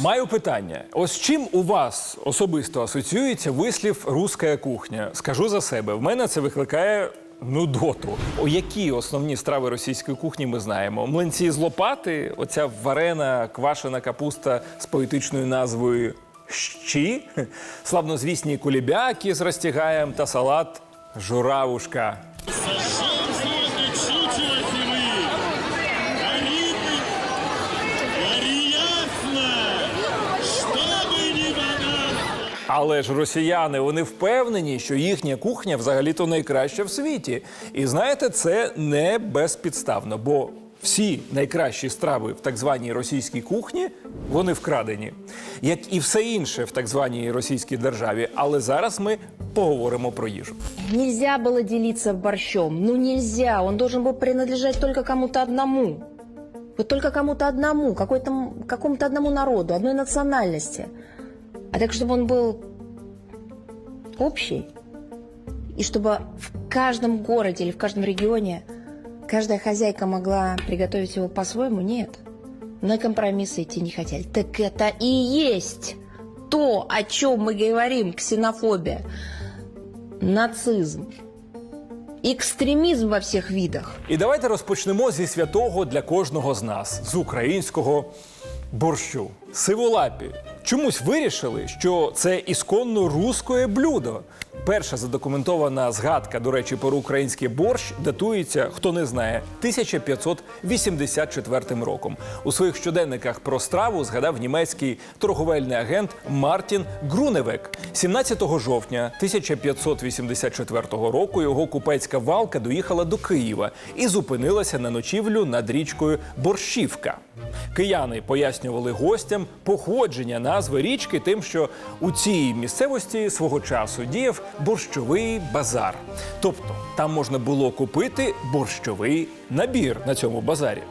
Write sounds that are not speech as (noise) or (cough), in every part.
Маю питання: ось чим у вас особисто асоціюється вислів руська кухня? Скажу за себе, в мене це викликає. Нудоту. О які основні страви російської кухні ми знаємо? Млинці з лопати, оця варена квашена капуста з поетичною назвою щі, (laughs) славнозвісні кулібяки з розтягаєм та салат журавушка. Але ж росіяни вони впевнені, що їхня кухня взагалі-то найкраща в світі. І знаєте, це не безпідставно, бо всі найкращі страви в так званій російській кухні вони вкрадені, як і все інше в так званій російській державі. Але зараз ми поговоримо про їжу. Нельзя было делиться борщом. Ну нельзя. Он должен был принадлежать только кому-то одному. Вот только кому-то одному, какому-то одному народу, одной национальности А так, чтобы он был общий. И чтобы в каждом городе или в каждом регионе каждая хозяйка могла приготовить его по-своему, нет. На компромиссы идти не хотели. Так это и есть то, о чем мы говорим, ксенофобия нацизм, экстремизм во всех видах. І давайте розпочнемо зі святого для кожного з нас з українського борщу. Сиволапі. Чомусь вирішили, що це ісконно русське блюдо. Перша задокументована згадка, до речі, про український борщ датується, хто не знає, 1584 роком. У своїх щоденниках про страву згадав німецький торговельний агент Мартін Груневек. 17 жовтня 1584 року його купецька валка доїхала до Києва і зупинилася на ночівлю над річкою Борщівка. Кияни пояснювали гостям походження назви річки тим, що у цій місцевості свого часу діяв борщовий базар. Тобто там можна було купити борщовий набір на цьому базарі.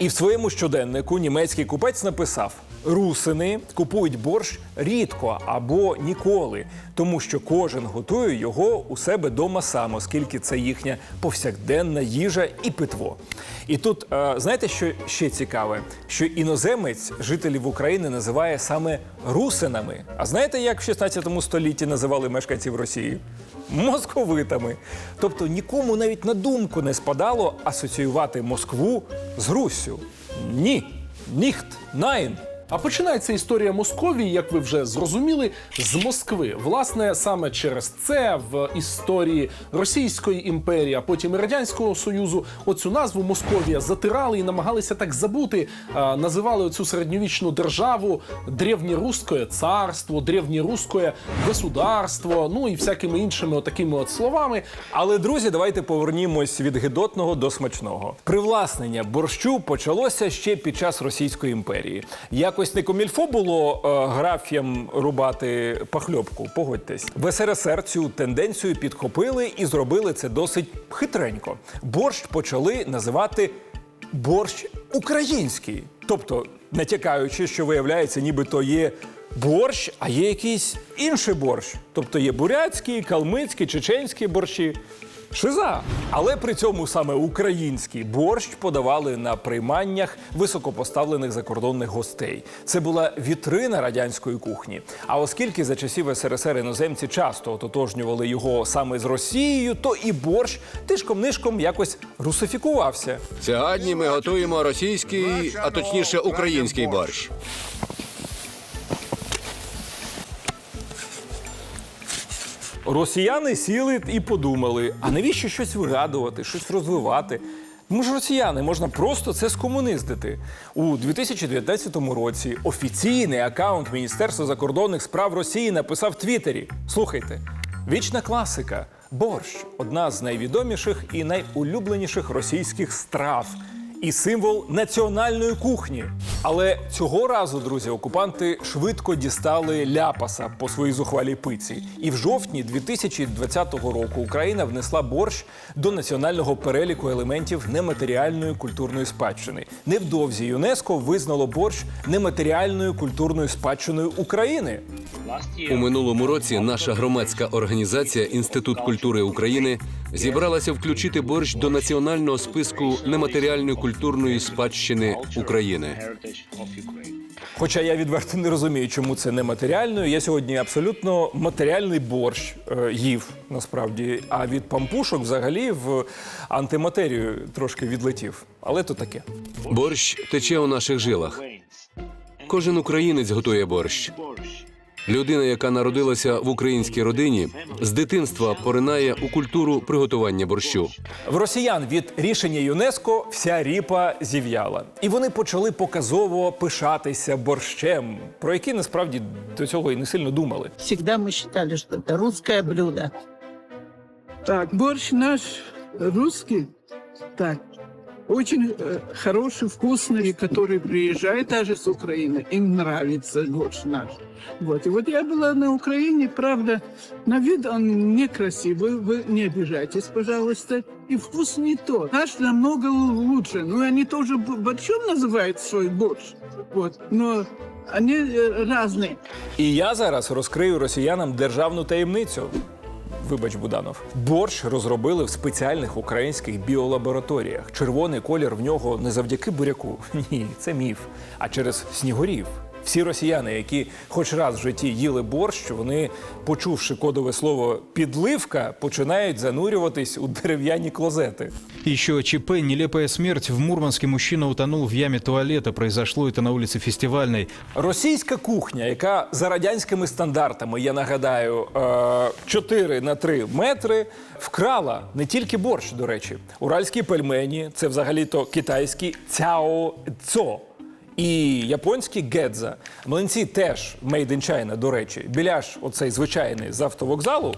І в своєму щоденнику німецький купець написав: русини купують борщ рідко або ніколи, тому що кожен готує його у себе дома сам, оскільки це їхня повсякденна їжа і питво. І тут е, знаєте, що ще цікаве? Що іноземець жителів України називає саме русинами. А знаєте, як в 16 столітті називали мешканців Росії? Московитами. Тобто нікому навіть на думку не спадало асоціювати Москву з Руссю. Ні, ніхт, найн. А починається історія Московії, як ви вже зрозуміли, з Москви. Власне, саме через це в історії Російської імперії, а потім і Радянського Союзу, оцю назву Московія затирали і намагалися так забути. Називали цю середньовічну державу древньоруське царство, древньоруське государство, ну і всякими іншими отакими от словами. Але друзі, давайте повернімось від гидотного до смачного. Привласнення борщу почалося ще під час Російської імперії. Якось не комільфо було е, графіям рубати пахльобку. Погодьтесь, в СРСР цю тенденцію підхопили і зробили це досить хитренько. Борщ почали називати борщ український, тобто натякаючи, що виявляється, нібито є борщ, а є якийсь інший борщ. Тобто є бурятський, калмицький, чеченський борщі. Шиза. Але при цьому саме український борщ подавали на прийманнях високопоставлених закордонних гостей. Це була вітрина радянської кухні. А оскільки за часів СРСР іноземці часто ототожнювали його саме з Росією, то і борщ тишком-нишком якось русифікувався. Сьогодні ми готуємо російський, а точніше український борщ. Росіяни сіли і подумали: а навіщо щось вигадувати, щось розвивати? Ми ж росіяни, можна просто це скомуниздити. У 2019 році офіційний акаунт Міністерства закордонних справ Росії написав в Твіттері: слухайте, вічна класика. Борщ одна з найвідоміших і найулюбленіших російських страв і символ національної кухні. Але цього разу, друзі, окупанти швидко дістали ляпаса по своїй зухвалій пиці. І в жовтні 2020 року Україна внесла борщ до національного переліку елементів нематеріальної культурної спадщини. Невдовзі ЮНЕСКО визнало борщ нематеріальною культурною спадщиною України. У минулому році наша громадська організація Інститут культури України зібралася включити борщ до національного списку нематеріальної культурної спадщини України. Хоча я відверто не розумію, чому це не матеріальною. Я сьогодні абсолютно матеріальний борщ е, їв насправді. А від пампушок взагалі в антиматерію трошки відлетів. Але то таке. Борщ тече у наших жилах. Кожен українець готує борщ. Людина, яка народилася в українській родині, з дитинства поринає у культуру приготування борщу. В росіян від рішення ЮНЕСКО вся ріпа зів'яла, і вони почали показово пишатися борщем, про який насправді до цього і не сильно думали. Всегда мы считали, что это русское блюдо. Так, борщ наш русский, так, очень э, хороший, вкусный, и который приезжает даже с Украины, им нравится борщ наш. Вот. И вот я была на Украине, правда, на вид он некрасивый, вы не обижайтесь, пожалуйста, и вкус не тот. Наш намного лучше. Ну, они тоже б- борщом называют свой борщ, вот, но они э, разные. І я зараз розкрию росіянам державну таємницю. Вибач, Буданов, борщ розробили в спеціальних українських біолабораторіях. Червоний колір в нього не завдяки буряку. (laughs) Ні, це міф. А через снігурів. Всі росіяни, які хоч раз в житті їли борщ, вони, почувши кодове слово підливка, починають занурюватись у дерев'яні клозети. Еще ЧП «Нелепая смерть». В Мурманске мужчина утонул в яме туалета. Произошло это на улице Фестивальной. Російська кухня, яка за радянськими стандартами, я нагадаю, е, 4 на 3 метри, вкрала не тільки борщ, до речі, уральські пельмені, це взагалі-то китайські цяо цо І японські гедза. Млинці теж made in China, до речі. Біляш, оцей звичайний з автовокзалу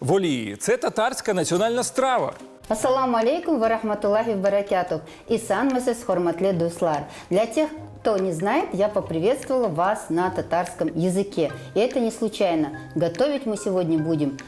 в Олії, це татарська національна страва. Ассаламу алейкум ва рахматуллахи ва баракатух. Исан Месес Хорматле Дуслар. Для тех, кто не знает, я поприветствовала вас на татарском языке. И это не случайно. Готовить мы сегодня будем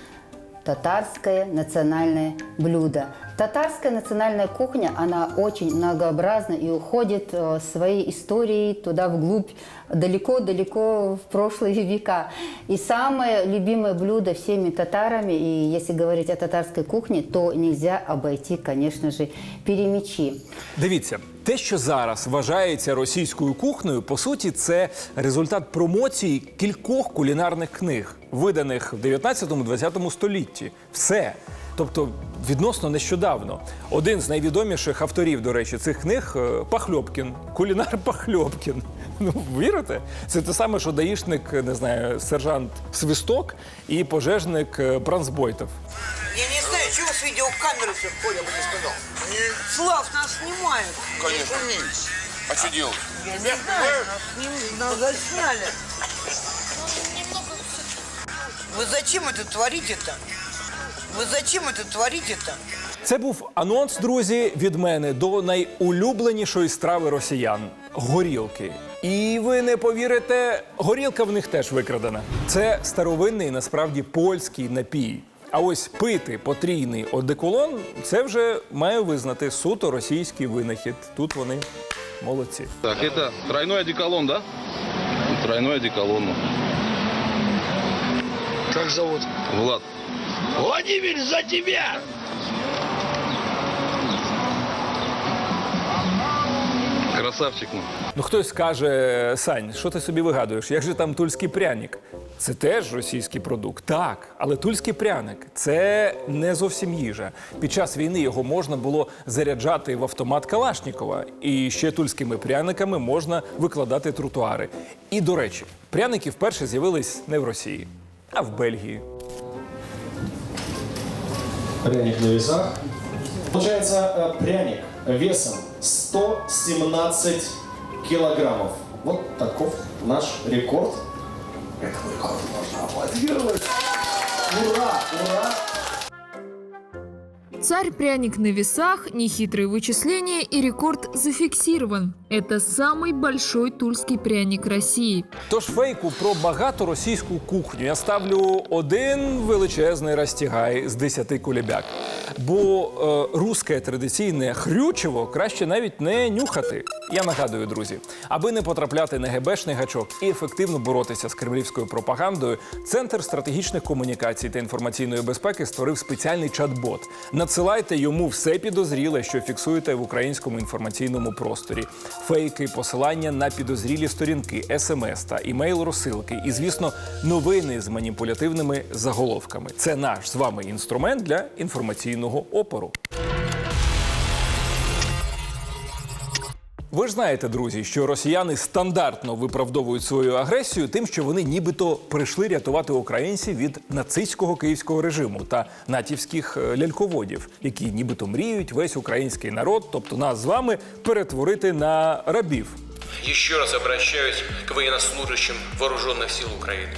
татарское национальное блюдо. Татарская национальная кухня, она очень многообразна и уходит э, своей историей туда вглубь, далеко-далеко в прошлые (laughs) века. И самое любимое блюдо всеми татарами, и если говорить о татарской кухне, то нельзя обойти, конечно же, перемечи. Дивіться, те, що зараз вважається російською кухнею, по суті, це результат промоції кількох кулінарних книг, виданих в 19-20 столітті. Все. Тобто відносно нещодавно. Один з найвідоміших авторів, до речі, цих книг е, Пахльопкін, кулінар (laughs) Пахльопкін. Ну, вірите? Це те саме, що даїшник, не знаю, сержант Свисток і пожежник е, Бранцбойтов. Я не знаю, чего с видеокамеры все Коля бы не сказал. Слав, нас снимают. Конечно. А что делать? Я не знаю, нас, сним... нас засняли. Вы зачем это творите-то? Вы зачем это творите-то? Це був анонс, друзі, від мене до найулюбленішої страви росіян горілки. І ви не повірите, горілка в них теж викрадена. Це старовинний, насправді польський напій. А ось пити потрійний одеколон це вже маю визнати суто російський винахід. Тут вони молодці. Так, это тройной одеколон, да? Тройной одеколон. Как зовут? Влад. Владимир, за тебя! Красавчик. ну. Ну хтось скаже, Сань, що ти собі вигадуєш? Як же там тульський пряник? Це теж російський продукт, так. Але тульський пряник це не зовсім їжа. Під час війни його можна було заряджати в автомат Калашнікова. І ще тульськими пряниками можна викладати тротуари. І до речі, пряники вперше з'явились не в Росії, а в Бельгії. пряник на весах. Получается э, пряник весом 117 килограммов. Вот таков наш рекорд. Этому рекорду можно аплодировать. Ура, ура! Царь-пряник на весах, нехитрые вычисления и рекорд зафиксирован. Это самый большой тульский пряник России. Тож фейку про багату російську кухню я ставлю один величезний розтягай з 10 кулебяк. Бо е, русське традиційне хрючево краще навіть не нюхати. Я нагадую, друзі, аби не потрапляти на ГБшний гачок і ефективно боротися з кремлівською пропагандою, Центр стратегічних комунікацій та інформаційної безпеки створив спеціальний чат-бот. Надсилайте йому все підозріле, що фіксуєте в українському інформаційному просторі: фейки, посилання на підозрілі сторінки, смс та імейл-розсилки, і, звісно, новини з маніпулятивними заголовками. Це наш з вами інструмент для інформаційного опору. Ви ж знаєте, друзі, що росіяни стандартно виправдовують свою агресію тим, що вони нібито прийшли рятувати українців від нацистського київського режиму та натівських е, ляльководів, які нібито мріють весь український народ, тобто нас з вами, перетворити на рабів. Еще раз обращаюсь к военнослужащим вооруженных сил Украины.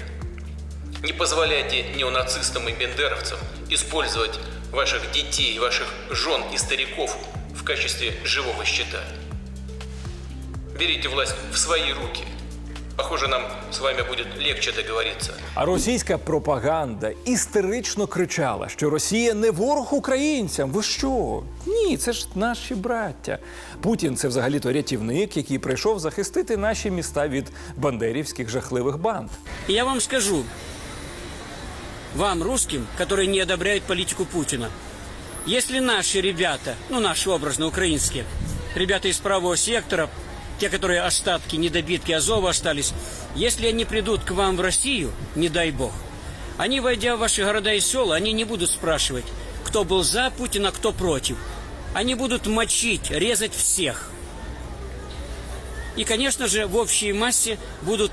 Не позволяйте неонацистам и бендеровцам использовать ваших детей, ваших жен и стариков в качестве живого щита. Берите власть в свои руки. Похоже, нам с вами будет легче договориться. А російська пропаганда істерично кричала, що Росія не ворог українцям. Ви що? Ні, це ж наші браття. Путін це взагалі-то рятівник, який прийшов захистити наші міста від бандерівських жахливих банд. И я вам скажу, вам, русским, которые не одобряют политику Путина, если наши ребята, ну наши образно украинские, ребята из правого сектора, те, которые остатки, недобитки Азова остались, если они придут к вам в Россию, не дай бог, они, войдя в ваши города и села, они не будут спрашивать, кто был за Путина, кто против. Они будут мочить, резать всех. И, конечно же, в общей массе будут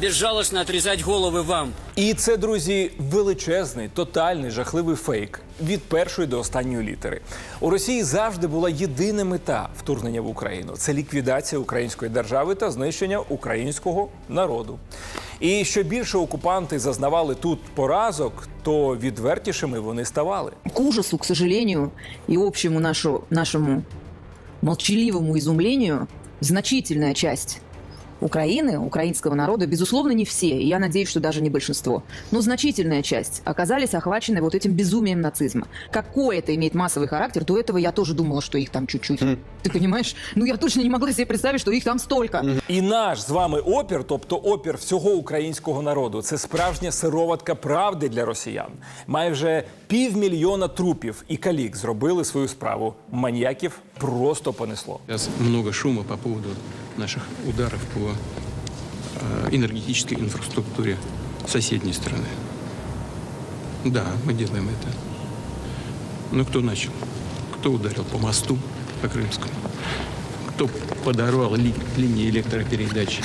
безжалостно отрезать головы вам, І це, друзі, величезний, тотальний, жахливий фейк від першої до останньої літери. У Росії завжди була єдина мета вторгнення в Україну це ліквідація української держави та знищення українського народу. І що більше окупанти зазнавали тут поразок, то відвертішими вони ставали. К ужасу, к сожалению, и общему нашу, нашему молчаливому изумлению, значительная часть Украины, украинского народа, безусловно, не все, и я надеюсь, что даже не большинство, но значительная часть оказались охвачены вот этим безумием нацизма. Какой это имеет массовый характер, до этого я тоже думала, что их там чуть-чуть. Ты понимаешь? Ну, я точно не могла себе представить, что их там столько. І наш з вами опір, тобто опір всього українського народу, це справжня сироватка правди для росіян. Майже півмільйона трупів і калік зробили свою справу. Маньяків просто понесло. Сейчас много шума по поводу наших ударов по э, энергетической инфраструктуре соседней страны. Да, мы делаем это. Но кто начал? Кто ударил по мосту, по Крымскому? Кто подорвал ли- линии электропередач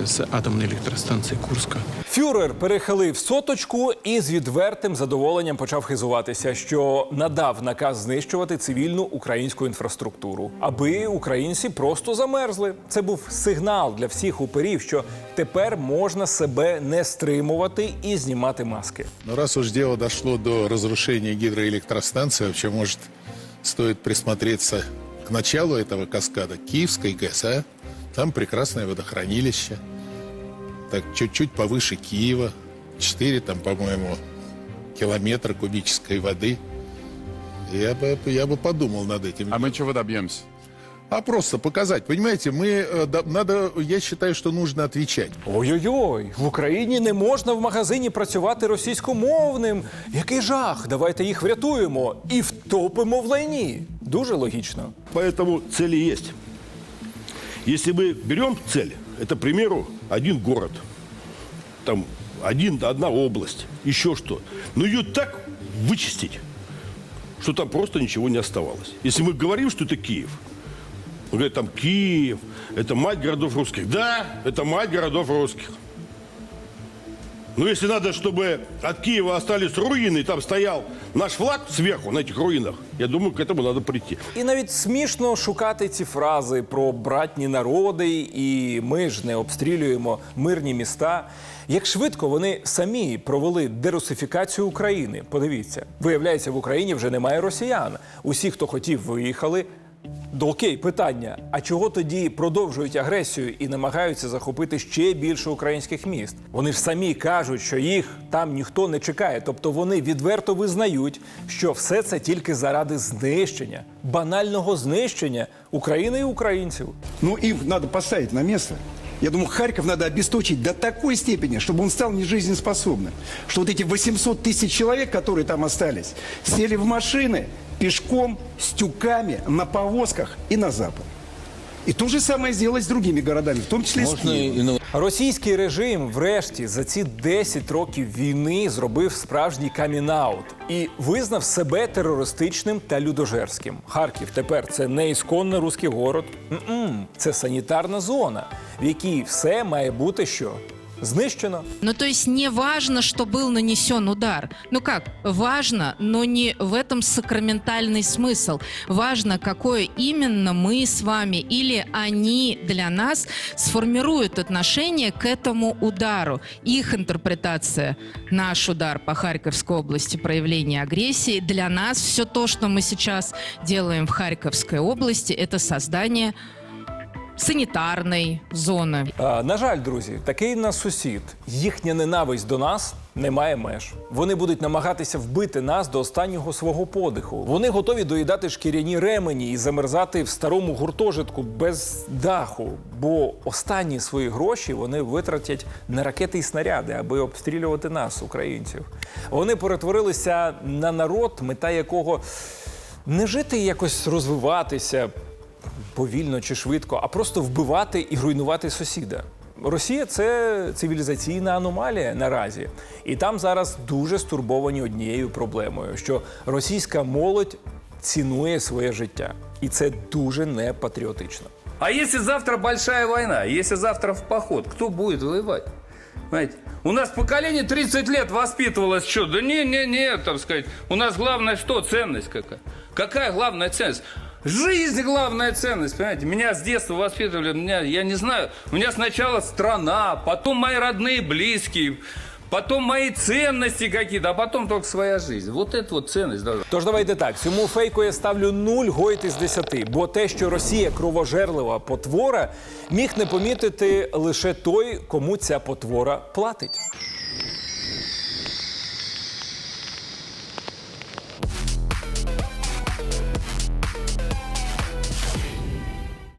э, с атомной электростанции Курска? Фюрер перехилив соточку і з відвертим задоволенням почав хизуватися, що надав наказ знищувати цивільну українську інфраструктуру, аби українці просто замерзли. Це був сигнал для всіх уперів, що тепер можна себе не стримувати і знімати маски. Но раз уж дело дошло до разрушения гидроэлектростанции, вообще, может, стоит присмотреться к началу этого каскада Киевской ГЭС, а? Там прекрасное водохранилище. Так, чуть-чуть повыше Киева. 4, там, по-моему, километра кубической воды. Я бы, я бы подумал над этим. А мы чего добьемся? А просто показать. Понимаете, мы, э, да- надо, я считаю, что нужно отвечать. Ой-ой-ой, в Україні не можна в магазині працювати російськомовним. Який жах! Давайте їх врятуємо і втопимо в лайні. Дуже логічно. Поэтому цели есть. Если мы берем цель, это, к примеру, один город, там один, одна область, еще что, но ее так вычистить, что там просто ничего не оставалось. Если мы говорим, что это Киев, он говорит, там Киев, это мать городов русских. Да, это мать городов русских. Но если надо, чтобы от Киева остались руины, и там стоял наш флаг сверху на этих руинах, я думаю, к этому надо прийти. І навіть смішно шукати ці фрази про братні народи, і ми ж не обстрілюємо мирні міста. Як швидко вони самі провели дерусифікацію України. Подивіться, виявляється, в Україні вже немає росіян. Усі, хто хотів, виїхали. Окей, питання: а чого тоді продовжують агресію і намагаються захопити ще більше українських міст? Вони ж самі кажуть, що їх там ніхто не чекає. Тобто вони відверто визнають, що все це тільки заради знищення, банального знищення України і українців. Ну, і треба поставити на место. Я думаю, Харьков надо обесточить до такой степени, чтобы он стал нежизнеспособным. Что вот эти 800 тысяч человек, которые там остались, сели в машины пешком, с тюками, на повозках и на запад. И то же самое сделать с другими городами, в том числе с Киевом. Російський режим, врешті, за ці 10 років війни зробив справжній камінаут і визнав себе терористичним та людожерським. Харків тепер це не ісконно руський город. М-м, це санітарна зона, в якій все має бути що знищено. Ну, то есть не важно, что был нанесен удар. Ну как, важно, но не в этом сакраментальный смысл. Важно, какое именно мы с вами или они для нас сформируют отношение к этому удару. Их интерпретация, наш удар по Харьковской области, проявление агрессии, для нас все то, что мы сейчас делаем в Харьковской области, это создание санитарной зоны. А, на жаль, друзі, такий нас сусід. Їхня ненависть до нас не має меж. Вони будуть намагатися вбити нас до останнього свого подиху. Вони готові доїдати шкіряні ремені і замерзати в старому гуртожитку без даху. Бо останні свої гроші вони витратять на ракети і снаряди, аби обстрілювати нас, українців. Вони перетворилися на народ, мета якого не жити якось розвиватися, повільно чи швидко, а просто вбивати і руйнувати сусіда. Росія це цивілізаційна аномалія наразі, і там зараз дуже стурбовані однією проблемою, що російська молодь цінує своє життя, і це дуже непатріотично. А если завтра большая война, если завтра в поход, кто будет воевать? Понимаете? У нас поколение 30 лет воспитывалось что? Да не-не-не, так сказать. У нас главное что? Ценность какая? Какая главная ценность? Жизнь главная ценность, понимаете? Меня с детства воспитывали, меня, я не знаю, у меня сначала страна, потом мои родные, близкие, потом мои ценности какие-то, а потом только своя жизнь. Вот это вот ценность должна. Тож давайте так, цьому фейку я ставлю 0 гойт із 10, бо те, що Росія кровожерлива потвора, міг не помітити лише той, кому ця потвора платить.